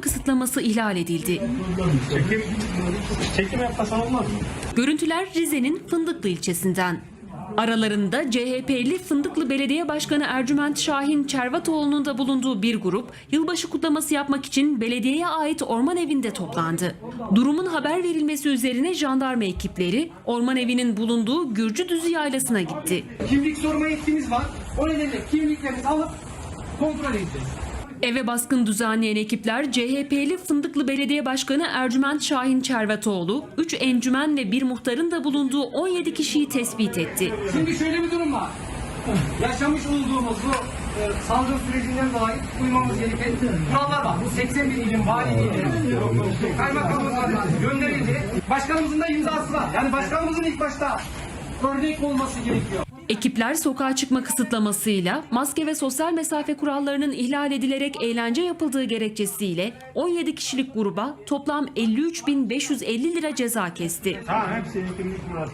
kısıtlaması ihlal edildi. Çekim, çekim yapmasan olmaz mı? Görüntüler Rize'nin Fındıklı ilçesinden. Aralarında CHP'li Fındıklı Belediye Başkanı Ercüment Şahin Çervatoğlu'nun da bulunduğu bir grup yılbaşı kutlaması yapmak için belediyeye ait orman evinde toplandı. Durumun haber verilmesi üzerine jandarma ekipleri orman evinin bulunduğu Gürcüdüzü yaylasına gitti. Kimlik sorma yetkimiz var. O nedenle kimliklerinizi alıp kontrol edeceğiz. Eve baskın düzenleyen ekipler CHP'li Fındıklı Belediye Başkanı Ercüment Şahin Çervatoğlu, 3 encümen ve bir muhtarın da bulunduğu 17 kişiyi tespit etti. Şimdi şöyle bir durum var. Yaşamış olduğumuz bu e, salgın sürecinden dolayı uymamız gereken kurallar var. Bu 81 ilin valiliğine, kaymakamlıklarına gönderildi. Başkanımızın da imzası var. Yani başkanımızın ilk başta örnek olması gerekiyor. Ekipler sokağa çıkma kısıtlamasıyla maske ve sosyal mesafe kurallarının ihlal edilerek eğlence yapıldığı gerekçesiyle 17 kişilik gruba toplam 53.550 lira ceza kesti. Tamam hepsinin kimlik burası.